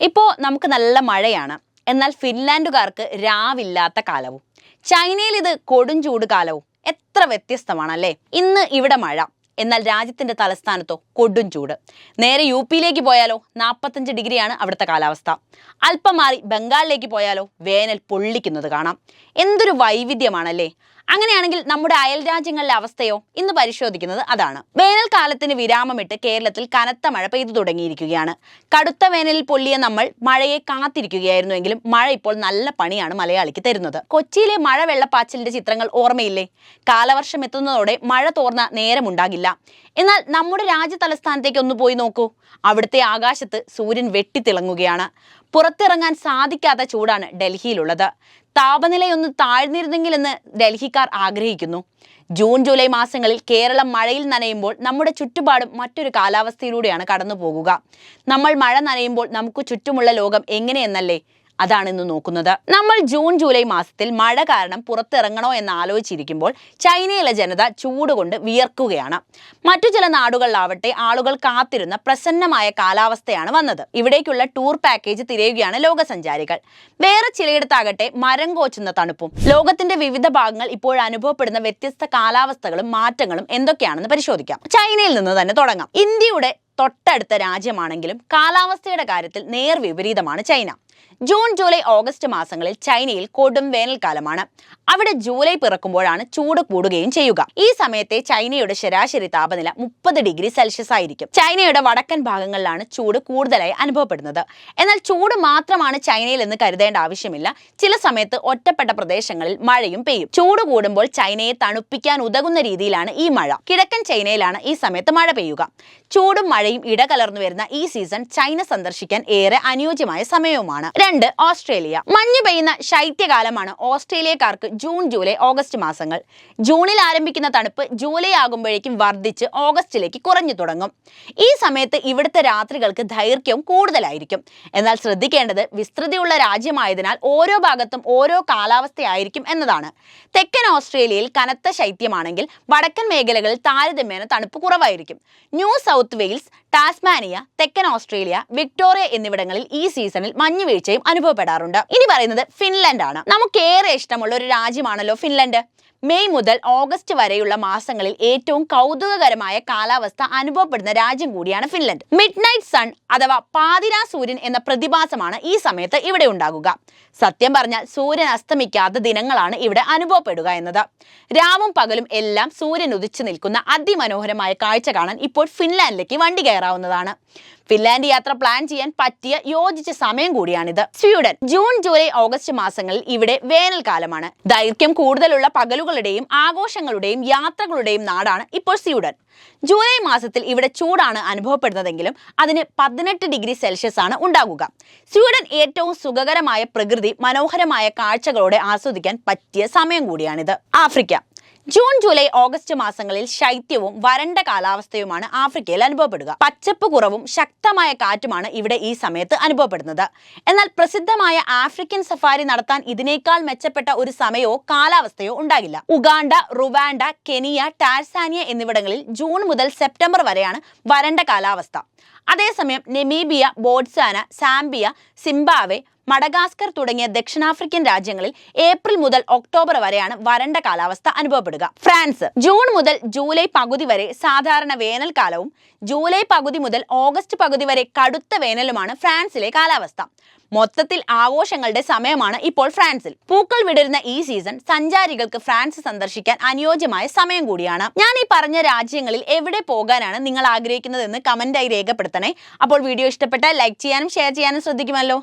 ഇപ്പോൾ നമുക്ക് നല്ല മഴയാണ്. എന്നാൽ ഫിൻലാൻഡുകാർക്ക് രാവില്ലാത്ത കാലവും. ചൈനയിൽ ഇത് കൊടും ചൂട് കാലവും. എത്ര വ്യത്യസ്തമാണല്ലേ? ഇന്ന് ഇവിടെ മഴ. എന്നാൽ രാജ്യത്തിന്റെ തലസ്ഥാനത്തോ കൊടും ചൂട്. നേരെ യു പിയിലേക്ക് പോയാലോ? നാൽപ്പത്തഞ്ച് ഡിഗ്രിയാണ് അവിടുത്തെ കാലാവസ്ഥ. അല്പം മാറി ബംഗാളിലേക്ക് പോയാലോ? വേനൽ പൊള്ളിക്കുന്നത് കാണാം. എന്തൊരു വൈവിധ്യമാണല്ലേ? അങ്ങനെയാണെങ്കിൽ നമ്മുടെ അയൽ രാജ്യങ്ങളിലെ അവസ്ഥയോ ഇന്ന് പരിശോധിക്കുന്നത് അതാണ്. വേനൽക്കാലത്തിന് വിരാമമിട്ട് കേരളത്തിൽ കനത്ത മഴ പെയ്തു തുടങ്ങിയിരിക്കുകയാണ്. കടുത്ത വേനലിൽ പൊള്ളിയ നമ്മൾ മഴയെ കാത്തിരിക്കുകയായിരുന്നുവെങ്കിലും മഴ ഇപ്പോൾ നല്ല പണിയാണ് മലയാളിക്ക് തരുന്നത്. കൊച്ചിയിലെ മഴ വെള്ളപ്പാച്ചിലിന്റെ ചിത്രങ്ങൾ ഓർമ്മയില്ലേ? കാലവർഷം എത്തുന്നതോടെ മഴ തോർന്ന നേരമുണ്ടാകില്ല എന്നാൽ നമ്മുടെ രാജ്യ തലസ്ഥാനത്തേക്ക് ഒന്ന് പോയി നോക്കൂ. അവിടുത്തെ ആകാശത്ത് സൂര്യൻ വെട്ടിത്തിളങ്ങുകയാണ്. പുറത്തിറങ്ങാൻ സാധിക്കാത്ത ചൂടാണ് ഡൽഹിയിലുള്ളത്. താപനിലയൊന്ന് താഴ്ന്നിരുന്നെങ്കിലെന്ന് ഡൽഹിക്കാർ ആഗ്രഹിക്കുന്നു. ജൂൺ ജൂലൈ മാസങ്ങളിൽ കേരളം മഴയിൽ നനയുമ്പോൾ നമ്മുടെ ചുറ്റുപാടും മറ്റൊരു കാലാവസ്ഥയിലൂടെയാണ് കടന്നു പോകുക നമ്മൾ മഴ നനയുമ്പോൾ നമുക്ക് ചുറ്റുമുള്ള ലോകം എങ്ങനെയെന്നല്ലേ? അതാണ് ഇന്ന് നോക്കുന്നത്. നമ്മൾ ജൂൺ ജൂലൈ മാസത്തിൽ മഴ കാരണം പുറത്തിറങ്ങണോ എന്ന് ആലോചിച്ചിരിക്കുമ്പോൾ ചൈനയിലെ ജനത ചൂട് കൊണ്ട് വിയർക്കുകയാണ്. മറ്റു ചില നാടുകളിലാവട്ടെ ആളുകൾ കാത്തിരുന്ന പ്രസന്നമായ കാലാവസ്ഥയാണ് വന്നത്. ഇവിടേക്കുള്ള ടൂർ പാക്കേജ് തിരയുകയാണ് ലോകസഞ്ചാരികൾ. വേറെ ചിലയിടത്താകട്ടെ മരം കോച്ചുന്ന തണുപ്പും. ലോകത്തിന്റെ വിവിധ ഭാഗങ്ങൾ ഇപ്പോൾ അനുഭവപ്പെടുന്ന വ്യത്യസ്ത കാലാവസ്ഥകളും മാറ്റങ്ങളും എന്തൊക്കെയാണെന്ന് പരിശോധിക്കാം. ചൈനയിൽ നിന്ന് തന്നെ തുടങ്ങാം. ഇന്ത്യയുടെ തൊട്ടടുത്ത രാജ്യമാണെങ്കിലും കാലാവസ്ഥയുടെ കാര്യത്തിൽ നേർ വിപരീതമാണ് ചൈന. ജൂൺ ജൂലൈ ഓഗസ്റ്റ് മാസങ്ങളിൽ ചൈനയിൽ കൊടും വേനൽക്കാലമാണ്. അവിടെ ജൂലൈ പിറക്കുമ്പോഴാണ് ചൂട് കൂടുകയും ചെയ്യുക. ഈ സമയത്തെ ചൈനയുടെ ശരാശരി താപനില മുപ്പത് ഡിഗ്രി സെൽഷ്യസ് ആയിരിക്കും. ചൈനയുടെ വടക്കൻ ഭാഗങ്ങളിലാണ് ചൂട് കൂടുതലായി അനുഭവപ്പെടുന്നത്. എന്നാൽ ചൂട് മാത്രമാണ് ചൈനയിൽ എന്ന് കരുതേണ്ട ആവശ്യമില്ല. ചില സമയത്ത് ഒറ്റപ്പെട്ട പ്രദേശങ്ങളിൽ മഴയും പെയ്യും. ചൂട് കൂടുമ്പോൾ ചൈനയെ തണുപ്പിക്കാൻ ഉതകുന്ന രീതിയിലാണ് ഈ മഴ. കിഴക്കൻ ചൈനയിലാണ് ഈ സമയത്ത് മഴ പെയ്യുക. ചൂടും മഴയും ഇടകലർന്നു വരുന്ന ഈ സീസൺ ചൈന സന്ദർശിക്കാൻ ഏറെ അനുയോജ്യമായ സമയവുമാണ്. രണ്ട് ഓസ്ട്രേലിയ. മഞ്ഞ് പെയ്യുന്ന ശൈത്യകാലമാണ് ഓസ്ട്രേലിയക്കാർക്ക് ജൂൺ ജൂലൈ ഓഗസ്റ്റ് മാസങ്ങൾ. ജൂണിൽ ആരംഭിക്കുന്ന തണുപ്പ് ജൂലൈ ആകുമ്പോഴേക്കും വർദ്ധിച്ച് ഓഗസ്റ്റിലേക്ക് കുറഞ്ഞു തുടങ്ങും. ഈ സമയത്ത് ഇവിടുത്തെ രാത്രികൾക്ക് ദൈർഘ്യവും കൂടുതലായിരിക്കും. എന്നാൽ ശ്രദ്ധിക്കേണ്ടത് വിസ്തൃതിയുള്ള രാജ്യമായതിനാൽ ഓരോ ഭാഗത്തും ഓരോ കാലാവസ്ഥയായിരിക്കും എന്നതാണ്. തെക്കൻ ഓസ്ട്രേലിയയിൽ കനത്ത ശൈത്യമാണെങ്കിൽ വടക്കൻ മേഖലകളിൽ താരതമ്യേന തണുപ്പ് കുറവായിരിക്കും. ന്യൂ സൗത്ത് വെയിൽസ് ടാസ്മാനിയ തെക്കൻ ഓസ്ട്രേലിയ വിക്ടോറിയ എന്നിവിടങ്ങളിൽ ഈ സീസണിൽ മഞ്ഞുവീഴ്ചയും അനുഭവപ്പെടാറുണ്ട്. ഇനി പറയുന്നത് ഫിൻലൻഡ് ആണ് നമുക്കേറെ ഇഷ്ടമുള്ള ഒരു രാജ്യമാണല്ലോ ഫിൻലൻഡ്. മെയ് മുതൽ ഓഗസ്റ്റ് വരെയുള്ള മാസങ്ങളിൽ ഏറ്റവും കൗതുകകരമായ കാലാവസ്ഥ അനുഭവപ്പെടുന്ന രാജ്യം കൂടിയാണ് ഫിൻലൻഡ്. മിഡ് നൈറ്റ് സൺ അഥവാ പാതിരാ സൂര്യൻ എന്ന പ്രതിഭാസമാണ് ഈ സമയത്ത് ഇവിടെ ഉണ്ടാകുക. സത്യം പറഞ്ഞാൽ സൂര്യൻ അസ്തമിക്കാത്ത ദിനങ്ങളാണ് ഇവിടെ അനുഭവപ്പെടുക എന്നത്. രാവും പകലും എല്ലാം സൂര്യൻ ഉദിച്ചു നിൽക്കുന്ന അതിമനോഹരമായ കാഴ്ച കാണാൻ ഇപ്പോൾ ഫിൻലാൻഡിലേക്ക് വണ്ടി കയറാവുന്നതാണ്. ഫിൻലാൻഡ് യാത്ര പ്ലാൻ ചെയ്യാൻ പറ്റിയ യോജിച്ച സമയം കൂടിയാണിത്. സ്വീഡൻ ജൂൺ ജൂലൈ ഓഗസ്റ്റ് മാസങ്ങളിൽ ഇവിടെ വേനൽക്കാലമാണ്. ദൈർഘ്യം കൂടുതലുള്ള പകലുകളുടെയും ആഘോഷങ്ങളുടെയും യാത്രകളുടെയും നാടാണ് ഇപ്പോൾ സ്വീഡൻ. ജൂലൈ മാസത്തിൽ ഇവിടെ ചൂടാണ് അനുഭവപ്പെടുന്നതെങ്കിലും അതിന് പതിനെട്ട് ഡിഗ്രി സെൽഷ്യസ് ആണ് ഉണ്ടാകുക. സ്വീഡൻ ഏറ്റവും സുഖകരമായ പ്രകൃതി മനോഹരമായ കാഴ്ചകളോടെ ആസ്വദിക്കാൻ പറ്റിയ സമയം കൂടിയാണിത്. ആഫ്രിക്ക. ജൂൺ ജൂലൈ ഓഗസ്റ്റ് മാസങ്ങളിൽ ശൈത്യവും വരണ്ട കാലാവസ്ഥയുമാണ് ആഫ്രിക്കയിൽ അനുഭവപ്പെടുക. പച്ചപ്പ് കുറവും ശക്തമായ കാറ്റുമാണ് ഇവിടെ ഈ സമയത്ത് അനുഭവപ്പെടുന്നത്. എന്നാൽ പ്രസിദ്ധമായ ആഫ്രിക്കൻ സഫാരി നടത്താൻ ഇതിനേക്കാൾ മെച്ചപ്പെട്ട ഒരു സമയമോ കാലാവസ്ഥയോ ഉണ്ടാകില്ല. ഉഗാണ്ട റുവാൻഡ കെനിയ ടാർസാനിയ എന്നിവിടങ്ങളിൽ ജൂൺ മുതൽ സെപ്റ്റംബർ വരെയാണ് വരണ്ട കാലാവസ്ഥ. അതേസമയം Namibia Botswana Zambia Zimbabwe Madagascar തുടങ്ങിയ ദക്ഷിണാഫ്രിക്കൻ രാജ്യങ്ങളിൽ ഏപ്രിൽ മുതൽ ഒക്ടോബർ വരെയാണ് വരണ്ട കാലാവസ്ഥ അനുഭവപ്പെടുക. ഫ്രാൻസ് ജൂൺ മുതൽ ജൂലൈ പകുതി വരെ സാധാരണ വേനൽക്കാലവും ജൂലൈ പകുതി മുതൽ ഓഗസ്റ്റ് പകുതി വരെ കടുത്ത വേനലുമാണ് ഫ്രാൻസിലെ കാലാവസ്ഥ. മൊത്തത്തിൽ ആഘോഷങ്ങളുടെ സമയമാണ് ഇപ്പോൾ ഫ്രാൻസിൽ. പൂക്കൾ വിടരുന്ന ഈ സീസൺ സഞ്ചാരികൾക്ക് ഫ്രാൻസ് സന്ദർശിക്കാൻ അനുയോജ്യമായ സമയം കൂടിയാണ്. ഞാൻ ഈ പറഞ്ഞ രാജ്യങ്ങളിൽ എവിടെ പോകാനാണ് നിങ്ങൾ ആഗ്രഹിക്കുന്നതെന്ന് കമന്റായി രേഖപ്പെടുത്തണേ. അപ്പോൾ വീഡിയോ ഇഷ്ടപ്പെട്ടാൽ ലൈക്ക് ചെയ്യാനും ഷെയർ ചെയ്യാനും ശ്രദ്ധിക്കുമല്ലോ.